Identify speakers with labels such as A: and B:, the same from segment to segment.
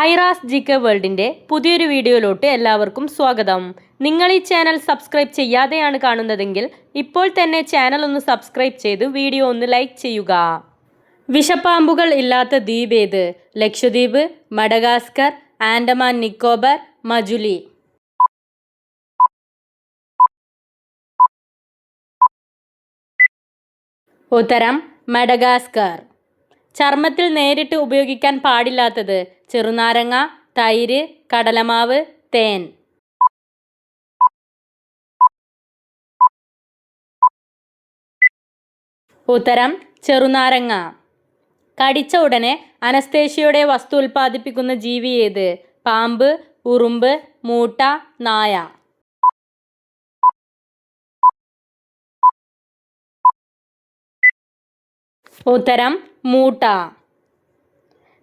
A: Aira's G K വേൾഡിന്റെ പുതിയൊരു വീഡിയോയിലോട്ട് എല്ലാവർക്കും സ്വാഗതം. നിങ്ങൾ ഈ ചാനൽ സബ്സ്ക്രൈബ് ചെയ്യാതെയാണ് കാണുന്നതെങ്കിൽ ഇപ്പോൾ തന്നെ ചാനൽ ഒന്ന് സബ്സ്ക്രൈബ് ചെയ്ത് വീഡിയോ ഒന്ന് ലൈക്ക് ചെയ്യുക. വിഷപ്പാമ്പുകൾ ഇല്ലാത്ത ദ്വീപ് ഏത്? ലക്ഷദ്വീപ് മഡഗാസ്കർ ആൻഡമാൻ നിക്കോബാർ മജുലി. ഉത്തരം മഡഗാസ്കർ. ചർമ്മത്തിൽ നേരിട്ട് ഉപയോഗിക്കാൻ പാടില്ലാത്തത് ചെറുനാരങ്ങ തൈര് കടലമാവ് തേൻ. ഉത്തരം ചെറുനാരങ്ങ. കടിച്ച ഉടനെ അനസ്തേഷ്യയുടെ വസ്തു ഉൽപ്പാദിപ്പിക്കുന്ന ജീവി ഏത്? പാമ്പ് ഉറുമ്പ് മൂട്ട നായ. ഉത്തരം മൂട്ട.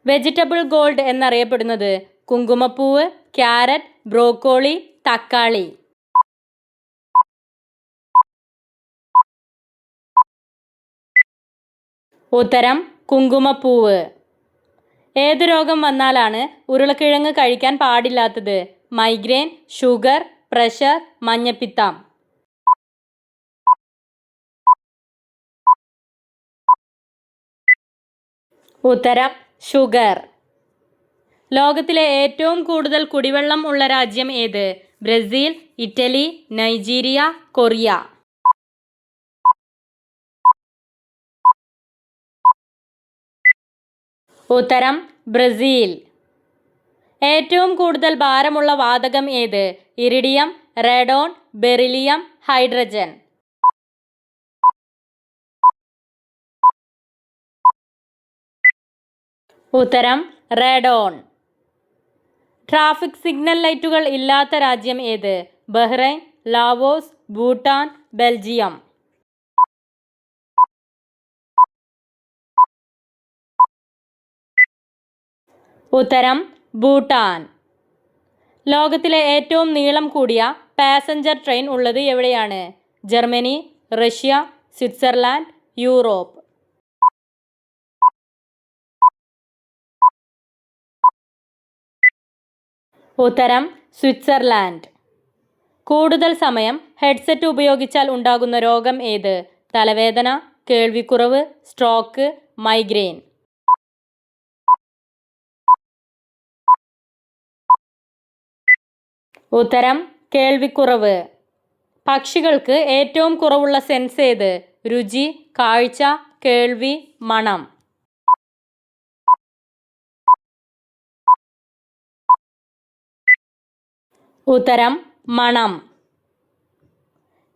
A: വെജിറ്റബിൾ ഗോൾഡ് എന്നറിയപ്പെടുന്നത് കുങ്കുമപ്പൂവ് ക്യാരറ്റ് ബ്രോക്കോളി തക്കാളി. ഉത്തരം കുങ്കുമപ്പൂവ്. ഏത് രോഗം വന്നാലാണ് ഉരുളക്കിഴങ്ങ് കഴിക്കാൻ പാടില്ലാത്തത്? മൈഗ്രെയിൻ ഷുഗർ പ്രഷർ മഞ്ഞപ്പിത്തം. ഉത്തരം ഷുഗർ. ലോകത്തിലെ ഏറ്റവും കൂടുതൽ കുടിവെള്ളം ഉള്ള രാജ്യം ഏത്? Brazil Italy Nigeria Korea. ഉത്തരം ബ്രസീൽ. ഏറ്റവും കൂടുതൽ ഭാരമുള്ള വാതകം ഏത്? Iridium radon beryllium hydrogen. ഉത്തരം റെഡോൺ ട്രാഫിക് സിഗ്നൽ ലൈറ്റുകൾ ഇല്ലാത്ത രാജ്യം ഏത്? Bahrain Laos Bhutan Belgium. ഉത്തരം ഭൂട്ടാൻ. ലോകത്തിലെ ഏറ്റവും നീളം കൂടിയ പാസഞ്ചർ ട്രെയിൻ ഉള്ളത് എവിടെയാണ്? Germany Russia Switzerland Europe. ഉത്തരം സ്വിറ്റ്സർലാൻഡ്. കൂടുതൽ സമയം ഹെഡ്സെറ്റ് ഉപയോഗിച്ചാൽ ഉണ്ടാകുന്ന രോഗം ഏത്? തലവേദന കേൾവിക്കുറവ് സ്ട്രോക്ക് മൈഗ്രെയിൻ. ഉത്തരം കേൾവിക്കുറവ്. പക്ഷികൾക്ക് ഏറ്റവും കുറവുള്ള സെൻസ് ഏത്? രുചി കാഴ്ച കേൾവി മണം. ഉത്തരം മണം.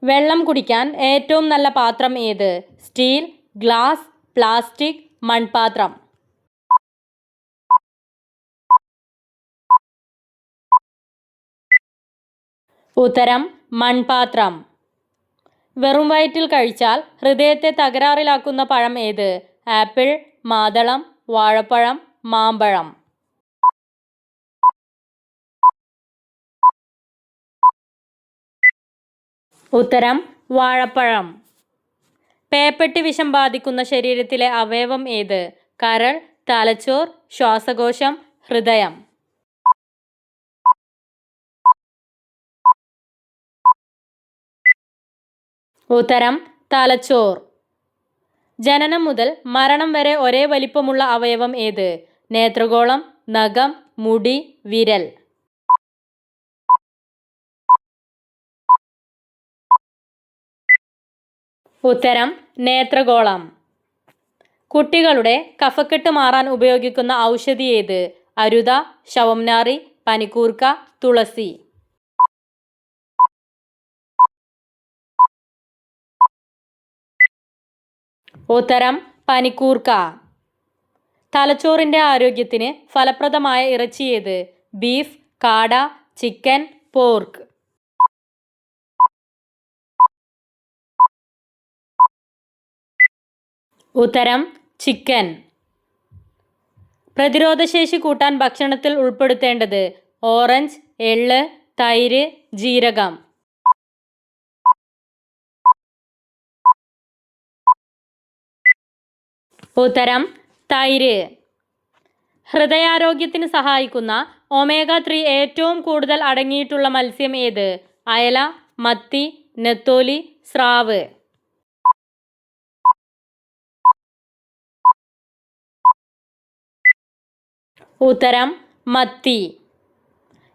A: വെള്ളം കുടിക്കാൻ ഏറ്റവും നല്ല പാത്രം ഏത്? സ്റ്റീൽ ഗ്ലാസ് പ്ലാസ്റ്റിക് മൺപാത്രം. ഉത്തരം മൺപാത്രം. വെറും വയറ്റിൽ കഴിച്ചാൽ ഹൃദയത്തെ തകരാറിലാക്കുന്ന പഴം ഏത്? ആപ്പിൾ മാതളം വാഴപ്പഴം മാമ്പഴം. ഉത്തരം വാഴപ്പഴം. പേപ്പട്ടി വിഷം ബാധിക്കുന്ന ശരീരത്തിലെ അവയവം ഏത്? കരൾ തലച്ചോർ ശ്വാസകോശം ഹൃദയം. ഉത്തരം തലച്ചോർ. ജനനം മുതൽ മരണം വരെ ഒരേ വലിപ്പമുള്ള അവയവം ഏത്? നേത്രഗോളം നഖം മുടി വിരൽ. ഉത്തരം നേത്രഗോളം. കുട്ടികളുടെ കഫക്കെട്ട് മാറാൻ ഉപയോഗിക്കുന്ന ഔഷധി ഏത്? അരുത ശവംനാറി പനിക്കൂർക്ക തുളസി. ഉത്തരം പനിക്കൂർക്ക. തലച്ചോറിന്റെ ആരോഗ്യത്തിന് ഫലപ്രദമായ ഇറച്ചി ഏത്? ബീഫ് കാട ചിക്കൻ പോർക്ക്. ഉത്തരം ചിക്കൻ. പ്രതിരോധശേഷി കൂട്ടാൻ ഭക്ഷണത്തിൽ ഉൾപ്പെടുത്തേണ്ടത് ഓറഞ്ച് എള്ള് തൈര് ജീരകം. ഉത്തരം തൈര്. ഹൃദയാരോഗ്യത്തിന് സഹായിക്കുന്ന ഒമേഗ ത്രീ ഏറ്റവും കൂടുതൽ അടങ്ങിയിട്ടുള്ള മത്സ്യം ഏത്? അയല മത്തി നെത്തോലി സ്രാവ്. ഉത്തരം മത്തി.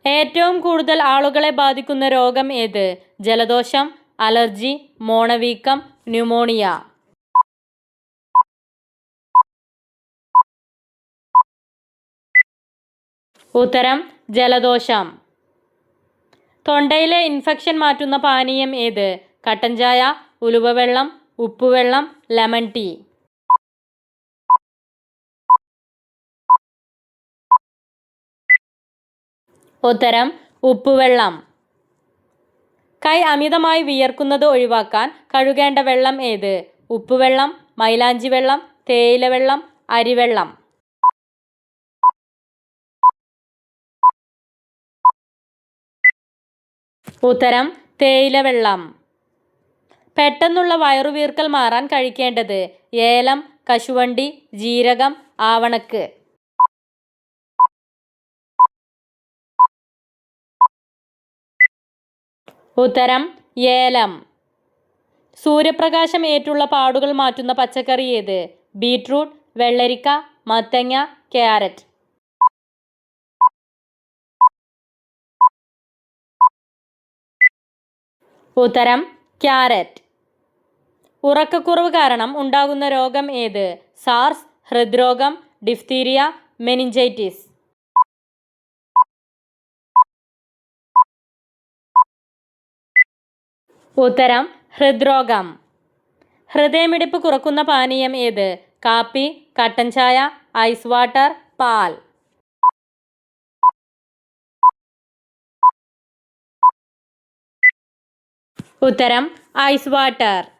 A: ഏറ്റവും കൂടുതൽ ആളുകളെ ബാധിക്കുന്ന രോഗം ഏത്? ജലദോഷം അലർജി മോണവീക്കം ന്യൂമോണിയ. ഉത്തരം ജലദോഷം. തൊണ്ടയിലെ ഇൻഫെക്ഷൻ മാറ്റുന്ന പാനീയം ഏത്? കട്ടൻ ചായ ഉലുവവെള്ളം ഉപ്പുവെള്ളം ലെമൺ ടീ. ഉത്തരം ഉപ്പുവെള്ളം. കൈ അമിതമായി വിയർക്കുന്നത് ഒഴിവാക്കാൻ കഴുകേണ്ട വെള്ളം ഏത്? ഉപ്പുവെള്ളം മൈലാഞ്ചി വെള്ളം തേയില വെള്ളം അരിവെള്ളം. ഉത്തരം തേയില വെള്ളം പെട്ടെന്നുള്ള വയറുവീർക്കൽ മാറാൻ കഴിക്കേണ്ടത് ഏലം കശുവണ്ടി ജീരകം ആവണക്ക്. ഉത്തരം ഏലം. സൂര്യപ്രകാശം ഏറ്റുള്ള പാടുകൾ മാറ്റുന്ന പച്ചക്കറി ഏത്? ബീട്രൂട്ട് വെള്ളരിക്ക മത്തങ്ങ ക്യാരറ്റ്. ഉത്തരം ക്യാരറ്റ്. ഉറക്കക്കുറവ് കാരണം ഉണ്ടാകുന്ന രോഗം ഏത്? സാർസ് ഹൃദ്രോഗം ഡിഫ്തീരിയ മെനിഞ്ചൈറ്റിസ്. ഉത്തരം ഹൃദ്രോഗം. ഹൃദയമിടിപ്പ് കുറക്കുന്ന പാനീയം ഏത്? കാപ്പി കട്ടൻ ചായ ഐസ് വാട്ടർ പാൽ. ഉത്തരം ഐസ് വാട്ടർ.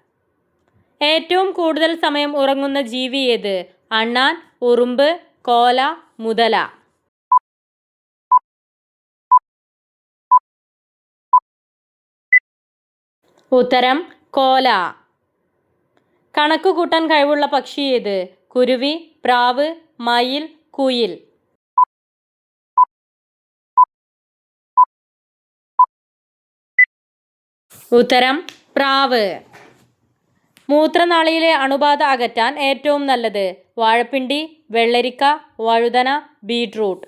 A: ഏറ്റവും കൂടുതൽ സമയം ഉറങ്ങുന്ന ജീവി ഏത്? അണ്ണാൻ ഉറുമ്പ് കോല മുതല. ഉത്തരം കോല. കണക്ക് കൂട്ടാൻ കഴിവുള്ള പക്ഷി ഏത്? കുരുവി പ്രാവ് മയിൽ കുയിൽ. ഉത്തരം പ്രാവ്. മൂത്രനാളിയിലെ അണുബാധ അകറ്റാൻ ഏറ്റവും നല്ലത് വാഴപ്പിണ്ടി വെള്ളരിക്ക വഴുതന ബീട്രൂട്ട്.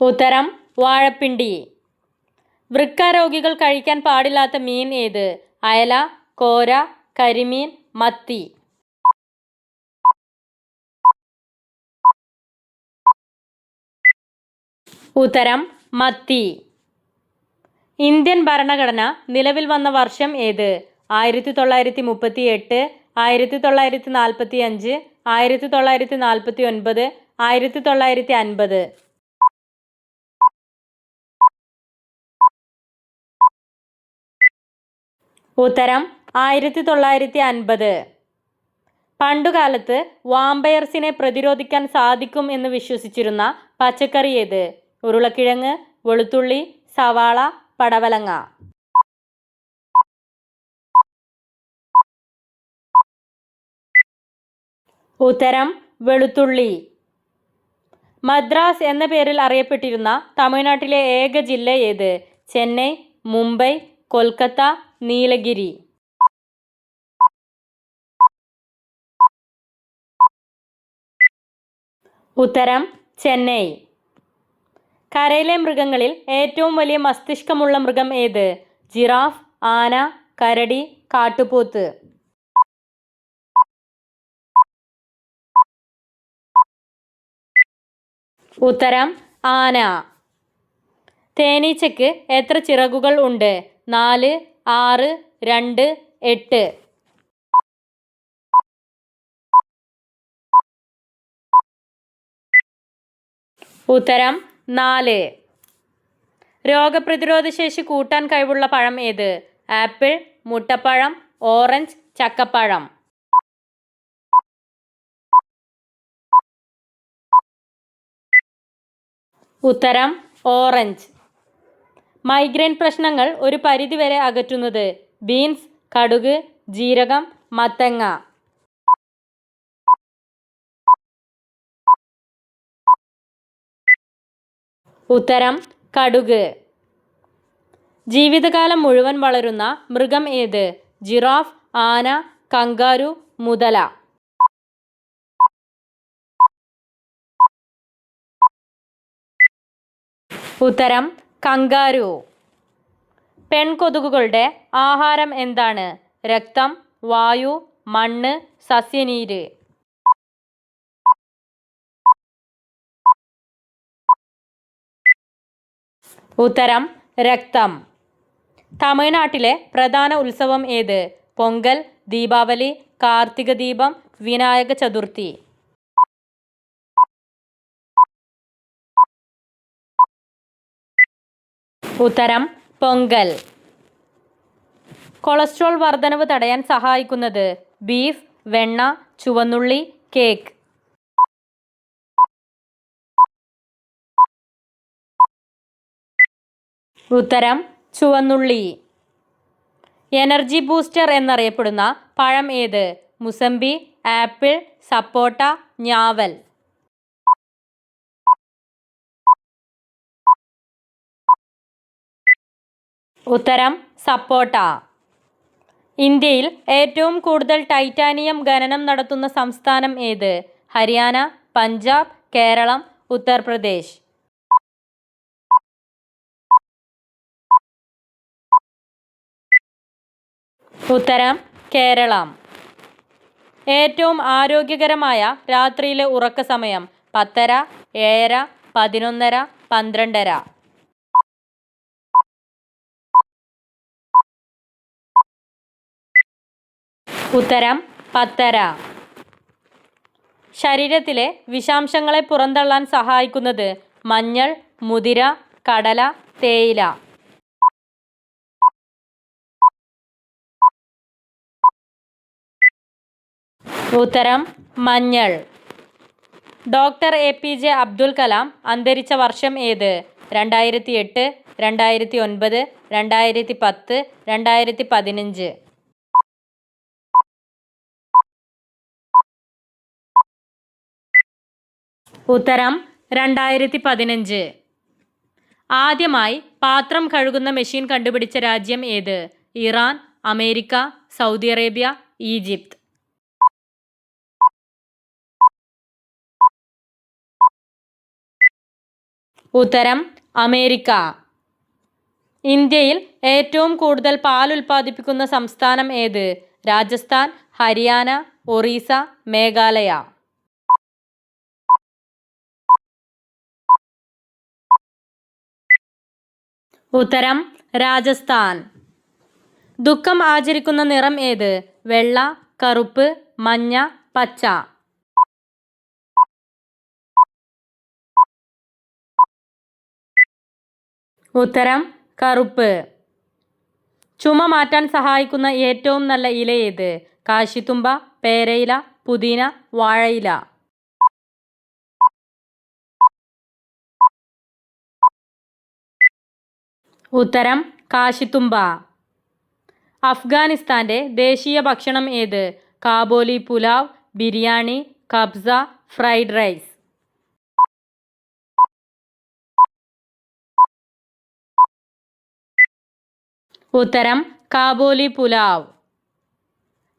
A: ഉത്തരം വാഴപ്പിണ്ടി. വൃക്ക രോഗികൾ കഴിക്കാൻ പാടില്ലാത്ത മീൻ ഏത്? അയല കോര കരിമീൻ മത്തി. ഉത്തരം മത്തി. ഇന്ത്യൻ ഭരണഘടന നിലവിൽ വന്ന വർഷം ഏത്? ആയിരത്തി തൊള്ളായിരത്തി മുപ്പത്തി എട്ട് ആയിരത്തി തൊള്ളായിരത്തി നാൽപ്പത്തി അഞ്ച് ആയിരത്തി തൊള്ളായിരത്തി നാൽപ്പത്തി ഒൻപത് ആയിരത്തി തൊള്ളായിരത്തി അൻപത് ഉത്തരം ആയിരത്തി തൊള്ളായിരത്തി അൻപത് പണ്ടുകാലത്ത് വാമ്പയർസിനെ പ്രതിരോധിക്കാൻ സാധിക്കും എന്ന് വിശ്വസിച്ചിരുന്ന പച്ചക്കറി ഏത്? ഉരുളക്കിഴങ്ങ് വെളുത്തുള്ളി സവാള പടവലങ്ങ. ഉത്തരം വെളുത്തുള്ളി. മദ്രാസ് എന്ന പേരിൽ അറിയപ്പെട്ടിരുന്ന തമിഴ്നാട്ടിലെ ഏക ജില്ല ഏത്? ചെന്നൈ മുംബൈ കൊൽക്കത്ത നീലഗിരി. ഉത്തരം ചെന്നൈ. കരയിലെ മൃഗങ്ങളിൽ ഏറ്റവും വലിയ മസ്തിഷ്കമുള്ള മൃഗം ഏത്? ജിറാഫ് ആന കരടി കാട്ടുപോത്ത്. ഉത്തരം ആന. തേനീച്ചയ്ക്ക് എത്ര ചിറകുകൾ ഉണ്ട്? നാല് ആറ് രണ്ട് എട്ട്. ഉത്തരം നാല്. രോഗപ്രതിരോധ ശേഷി കൂട്ടാൻ കഴിവുള്ള പഴം ഏത്? ആപ്പിൾ മുട്ടപ്പഴം ഓറഞ്ച് ചക്കപ്പഴം. ഉത്തരം ഓറഞ്ച്. മൈഗ്രെയിൻ പ്രശ്നങ്ങൾ ഒരു പരിധിവരെ അകറ്റുന്നത് ബീൻസ് കടുക് ജീരകം മത്തങ്ങ. ഉത്തരം കടുക്. ജീവിതകാലം മുഴുവൻ വളരുന്ന മൃഗം ഏത്? ജിറാഫ് ആന കങ്കാരു മുതല. ഉത്തരം കങ്കാരു. പെൺകൊതുകുകളുടെ ആഹാരം എന്താണ്? രക്തം വായു മണ്ണ് സസ്യനീര്. ഉത്തരം രക്തം. തമിഴ്നാട്ടിലെ പ്രധാന ഉത്സവം ഏത്? പൊങ്കൽ ദീപാവലി കാർത്തിക ദീപം വിനായക ചതുർത്ഥി. ഉത്തരം പൊങ്കൽ. കൊളസ്ട്രോൾ വർധനവ് തടയാൻ സഹായിക്കുന്നത് ബീഫ് വെണ്ണ ചുവന്നുള്ളി കേക്ക്. ഉത്തരം ചുവന്നുള്ളി. എനർജി ബൂസ്റ്റർ എന്നറിയപ്പെടുന്ന പഴം ഏത്? മുസംബി ആപ്പിൾ സപ്പോട്ട ഞാവൽ. ഉത്തരം സപ്പോട്ട. ഇന്ത്യയിൽ ഏറ്റവും കൂടുതൽ ടൈറ്റാനിയം ഖനനം നടത്തുന്ന സംസ്ഥാനം ഏത്? ഹരിയാന പഞ്ചാബ് കേരളം ഉത്തർപ്രദേശ്. ഉത്തരം കേരളം. ഏറ്റവും ആരോഗ്യകരമായ രാത്രിയിലെ ഉറക്ക സമയം പത്തര ഏഴര പതിനൊന്നര പന്ത്രണ്ടര. ഉത്തരം പത്തര. ശരീരത്തിലെ വിഷാംശങ്ങളെ പുറന്തള്ളാൻ സഹായിക്കുന്നത് മഞ്ഞൾ മുതിര കടല തേയില. ഉത്തരം മഞ്ഞൾ. Doctor A P J Abdul Kalam അന്തരിച്ച വർഷം ഏത്? രണ്ടായിരത്തി എട്ട് രണ്ടായിരത്തി ഒൻപത് രണ്ടായിരത്തി പത്ത് രണ്ടായിരത്തി പതിനഞ്ച് ഉത്തരം രണ്ടായിരത്തി പതിനഞ്ച് ആദ്യമായി പാത്രം കഴുകുന്ന മെഷീൻ കണ്ടുപിടിച്ച രാജ്യം ഏത്? Iran America Saudi Arabia Egypt. ഉത്തരം അമേരിക്ക. ഇന്ത്യയിൽ ഏറ്റവും കൂടുതൽ പാൽ ഉൽപ്പാദിപ്പിക്കുന്ന സംസ്ഥാനം ഏത്? രാജസ്ഥാൻ ഹരിയാന ഒറീസ മേഘാലയ. ഉത്തരം രാജസ്ഥാൻ. ദുഃഖം ആചരിക്കുന്ന നിറം ഏത്? വെള്ള കറുപ്പ് മഞ്ഞ പച്ച. ഉത്തരം കറുപ്പ്. ചുമ മാറ്റാൻ സഹായിക്കുന്ന ഏറ്റവും നല്ല ഇല ഏത്? കാശിത്തുമ്പ പേരയില പുതിന വാഴയില. ഉത്തരം കാശിത്തുമ്പ. അഫ്ഗാനിസ്ഥാന്റെ ദേശീയ ഭക്ഷണം ഏത്? Kabuli pulao biryani kabsa fried rice. ഉത്തരം കാബോലി പുലാവ്.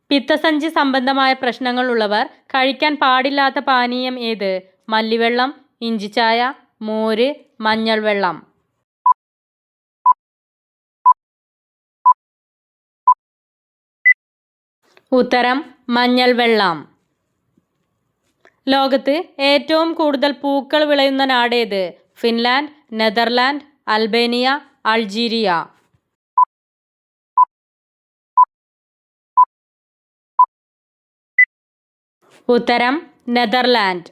A: പിത്തസഞ്ചി സംബന്ധമായ പ്രശ്നങ്ങൾ ഉള്ളവർ കഴിക്കാൻ പാടില്ലാത്ത പാനീയം ഏത്? മല്ലിവെള്ളം ഇഞ്ചിച്ചായ മോര് മഞ്ഞൾ വെള്ളം ഉത്തരം മഞ്ഞൾ വെള്ളം. ലോകത്ത് ഏറ്റവും കൂടുതൽ പൂക്കൾ വിളയുന്ന നാടേത് ഫിൻലാൻഡ് നെതർലാൻഡ് അൽബേനിയ അൾജീരിയ. ഉത്തരം നെതർലാൻഡ്.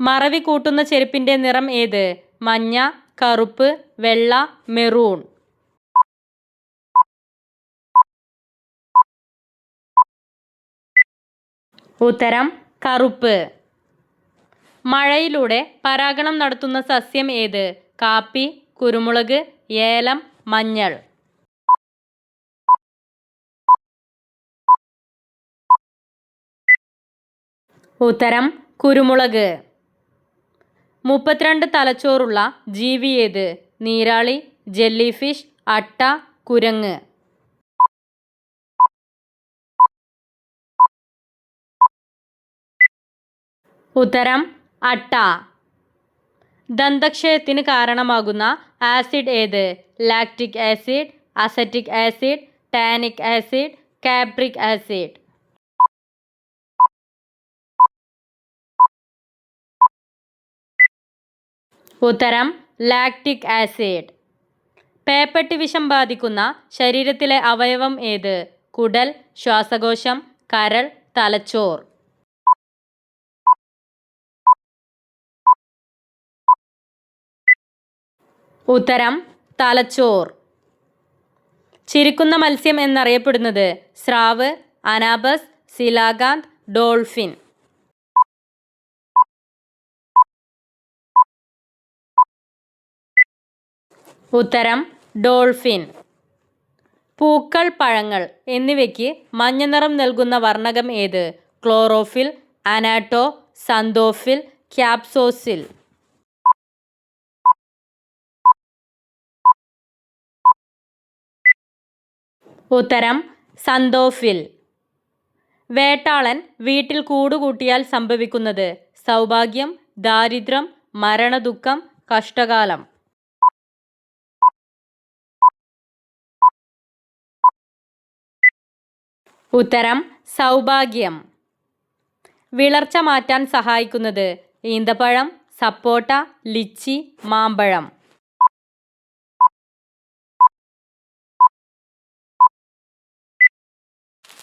A: മറവി കൂട്ടുന്ന ചെരുപ്പിന്റെ നിറം ഏത്? മഞ്ഞ കറുപ്പ് വെള്ള മെറൂൺ. ഉത്തരം കറുപ്പ്. മഴയിലൂടെ പരാഗണം നടത്തുന്ന സസ്യം ഏത്? കാപ്പി കുരുമുളക് ഏലം മഞ്ഞൾ. ഉത്തരം കുരുമുളക്. മുപ്പത്തിരണ്ട് തലച്ചോറുള്ള ജീവി ഏത്? നീരാളി ജെല്ലിഫിഷ് അട്ട കുരങ്ങ്. ഉത്തരം അട്ട. ദന്തക്ഷയത്തിന് കാരണമാകുന്ന ആസിഡ് ഏത്? Lactic acid acetic acid tannic acid capric acid. ഉത്തരം ലാക്റ്റിക് ആസിഡ്. പേപ്പട്ടി വിഷം ബാധിക്കുന്ന ശരീരത്തിലെ അവയവം ഏത്? കുടൽ ശ്വാസകോശം കരൾ തലച്ചോർ. ഉത്തരം തലച്ചോർ. ചിരിക്കുന്ന മത്സ്യം എന്നറിയപ്പെടുന്നത് സ്രാവ് അനാബസ് സിലാകാന്ത് ഡോൾഫിൻ. ഉത്തരം ഡോൾഫിൻ. പൂക്കൾ പഴങ്ങൾ എന്നിവയ്ക്ക് മഞ്ഞ നിറം നൽകുന്ന വർണകം ഏത്? ക്ലോറോഫിൽ അനാട്ടോ സന്തോഫിൽ ക്യാപ്സോസിൽ. ഉത്തരം സന്തോഫിൽ. വേട്ടാളൻ വീട്ടിൽ കൂടുകൂട്ടിയാൽ സംഭവിക്കുന്നത് സൗഭാഗ്യം ദാരിദ്ര്യം മരണദുഃഖം കഷ്ടകാലം. ഉത്തരം സൗഭാഗ്യം. വിളർച്ച മാറ്റാൻ സഹായിക്കുന്നത് ഈന്തപ്പഴം സപ്പോട്ട ലിച്ചി മാമ്പഴം.